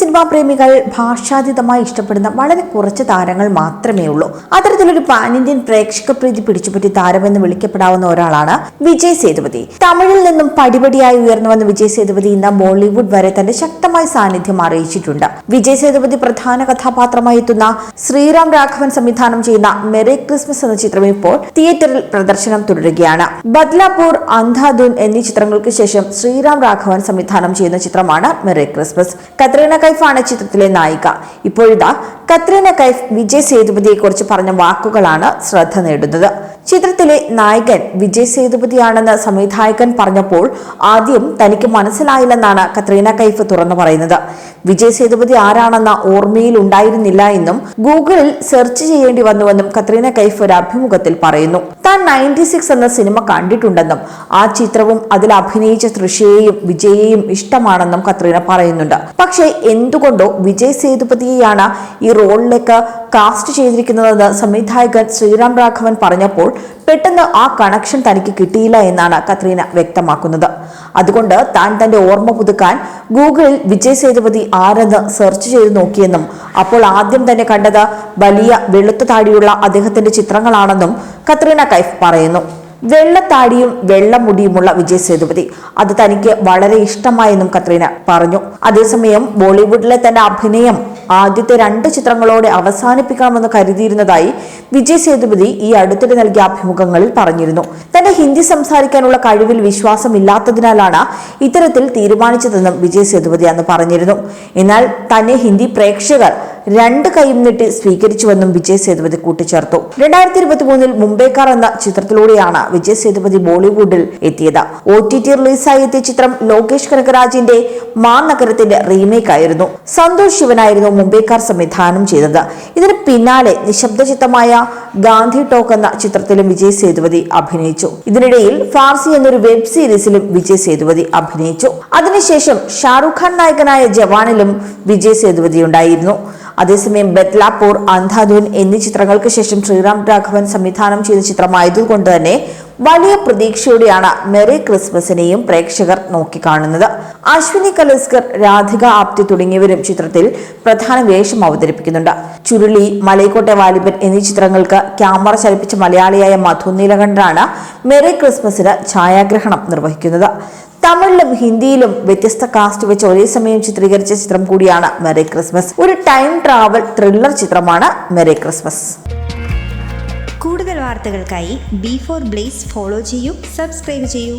Cinema പ്രേമികൾ ഭാഷാതീതമായി ഇഷ്ടപ്പെടുന്ന വളരെ കുറച്ച് താരങ്ങൾ മാത്രമേ ഉള്ളൂ. അത്തരത്തിലൊരു പാൻ ഇന്ത്യൻ പ്രേക്ഷക പ്രീതി പിടിച്ചുപറ്റി താരമെന്ന് വിളിക്കപ്പെടാവുന്ന ഒരാളാണ് വിജയ് സേതുപതി. തമിഴിൽ നിന്നും പടിപടിയായി ഉയർന്നു വന്ന വിജയ് സേതുപതി ഇന്ന് ബോളിവുഡ് വരെ തന്റെ ശക്തമായ സാന്നിധ്യം അറിയിച്ചിട്ടുണ്ട്. വിജയ് സേതുപതി പ്രധാന കഥാപാത്രമായി എത്തുന്ന ശ്രീറാം രാഘവൻ സംവിധാനം ചെയ്യുന്ന മെറി ക്രിസ്മസ് എന്ന ചിത്രം ഇപ്പോൾ തിയേറ്ററിൽ പ്രദർശനം തുടരുകയാണ്. ബദ്ലാപൂർ അന്ധാധുൻ എന്നീ ചിത്രങ്ങൾക്ക് ശേഷം ശ്രീറാം രാഘവൻ സംവിധാനം ചെയ്യുന്ന ചിത്രമാണ് മെറി ക്രിസ്മസ്. കത്രീന കൈഫാണ് ചിത്രത്തിലെ നായിക. ഇപ്പോഴിതാ കത്രീന കൈഫ് വിജയ് സേതുപതിയെ കുറിച്ച് പറഞ്ഞ വാക്കുകളാണ് ശ്രദ്ധ നേടുന്നത്. ചിത്രത്തിലെ നായകൻ വിജയ് സേതുപതിയാണെന്ന് സംവിധായകൻ പറഞ്ഞപ്പോൾ ആദ്യം തനിക്ക് മനസ്സിലായില്ലെന്നാണ് കത്രീന കൈഫ് തുറന്നു പറയുന്നത്. വിജയ് സേതുപതി ആരാണെന്ന ഓർമ്മയിൽ ഉണ്ടായിരുന്നില്ല എന്നും ഗൂഗിളിൽ സെർച്ച് ചെയ്യേണ്ടി വന്നുവെന്നും കത്രീന കൈഫ് ഒരു അഭിമുഖത്തിൽ പറയുന്നു. താൻ നയന്റി സിക്സ് എന്ന സിനിമ കണ്ടിട്ടുണ്ടെന്നും ആ ചിത്രവും അതിൽ അഭിനയിച്ച തൃഷയെയും വിജയെയും ഇഷ്ടമാണെന്നും കത്രീന പറയുന്നുണ്ട്. പക്ഷേ എന്തുകൊണ്ടോ വിജയ് സേതുപതിയെയാണ് ഈ റോളിലേക്ക് കാസ്റ്റ് ചെയ്തിരിക്കുന്നതെന്ന് സംവിധായകൻ ശ്രീറാം രാഘവൻ പറഞ്ഞപ്പോൾ പെട്ടെന്ന് ആ കണക്ഷൻ തനിക്ക് കിട്ടിയില്ല എന്നാണ് കത്രീന വ്യക്തമാക്കുന്നത്. അതുകൊണ്ട് താൻ തന്റെ ഓർമ്മ പുതുക്കാൻ ഗൂഗിളിൽ വിജയ് സേതുപതി ആരെന്ന് സെർച്ച് ചെയ്ത് നോക്കിയെന്നും അപ്പോൾ ആദ്യം തന്നെ കണ്ടത് വലിയ വെളുത്ത താടിയുള്ള അദ്ദേഹത്തിന്റെ ചിത്രങ്ങളാണെന്നും കത്രീന കൈഫ് പറയുന്നു. വെള്ളത്താടിയും വെള്ളമുടിയുമുള്ള വിജയ് സേതുപതി അത് തനിക്ക് വളരെ ഇഷ്ടമായെന്നും കത്രീന പറഞ്ഞു. അതേസമയം ബോളിവുഡിലെ തന്റെ അഭിനയം ആദ്യത്തെ രണ്ട് ചിത്രങ്ങളോടെ അവസാനിപ്പിക്കാമെന്ന് കരുതിയിരുന്നതായി വിജയ് സേതുപതി ഈ അടുത്തിടെ നൽകിയ അഭിമുഖങ്ങളിൽ പറഞ്ഞിരുന്നു. തന്റെ ഹിന്ദി സംസാരിക്കാനുള്ള കഴിവിൽ വിശ്വാസമില്ലാത്തതിനാലാണ് ഇത്തരത്തിൽ തീരുമാനിച്ചതെന്നും വിജയ് സേതുപതി അന്ന് പറഞ്ഞിരുന്നു. എന്നാൽ തന്നെ ഹിന്ദി പ്രേക്ഷകർ രണ്ട് കൈയും നീട്ടി സ്വീകരിച്ചുവെന്നും വിജയ് സേതുപതി കൂട്ടിച്ചേർത്തു. രണ്ടായിരത്തി ഇരുപത്തി മൂന്നിൽ മുംബൈക്കാർ എന്ന ചിത്രത്തിലൂടെയാണ് വിജയ് സേതുപതി ബോളിവുഡിൽ എത്തിയത്. ഒ ടി ടി റിലീസായി എത്തിയ ചിത്രം ലോകേഷ് കനകരാജിന്റെ മാ നഗരത്തിന്റെ റീമേക്ക് ആയിരുന്നു. സന്തോഷ് ശിവനായിരുന്നു മുംബൈക്കാർ സംവിധാനം ചെയ്തത്. ഇതിന് പിന്നാലെ നിശബ്ദ ചിത്രമായ ഗാന്ധി ടോക്ക് എന്ന ചിത്രത്തിലും വിജയ് സേതുപതി അഭിനയിച്ചു. ഇതിനിടയിൽ ഫാർസി എന്നൊരു വെബ് സീരീസിലും വിജയ് സേതുപതി അഭിനയിച്ചു. അതിനുശേഷം ഷാറുഖ് ഖാൻ നായകനായ ജവാനിലും വിജയ് സേതുപതി ഉണ്ടായിരുന്നു അതേസമയം ബെത്ലാപൂർ അന്ധാധുൻ എന്നീ ചിത്രങ്ങൾക്ക് ശേഷം ശ്രീറാം രാഘവൻ സംവിധാനം ചെയ്ത ചിത്രമായതുകൊണ്ട് തന്നെ വലിയ പ്രതീക്ഷയോടെയാണ് മെറി ക്രിസ്മസിനെയും പ്രേക്ഷകർ നോക്കിക്കാണുന്നത്. അശ്വിനി കലസ്കർ രാധിക ആപ്തി തുടങ്ങിയവരും ചിത്രത്തിൽ പ്രധാന വേഷം അവതരിപ്പിക്കുന്നുണ്ട്. ചുരുളി മലൈക്കോട്ടെ വാലിബൻ എന്നീ ചിത്രങ്ങൾക്ക് ക്യാമറ ചലിപ്പിച്ച മലയാളിയായ മധു നീലകണ്ഠനാണ് മെറി ക്രിസ്മസിന് ഛായാഗ്രഹണം നിർവഹിക്കുന്നത്. തമിഴിലും ഹിന്ദിയിലും വ്യത്യസ്ത കാസ്റ്റ് വെച്ച് ഒരേ സമയം ചിത്രീകരിച്ച ചിത്രം കൂടിയാണ് മെറി ക്രിസ്മസ് ഒരു ടൈം ട്രാവൽ ത്രില്ലർ ചിത്രമാണ് മെറി ക്രിസ്മസ് കൂടുതൽ വാർത്തകൾക്കായി ബി ഫോർ ബ്ലേസ് ഫോളോ ചെയ്യൂ സബ്സ്ക്രൈബ് ചെയ്യൂ.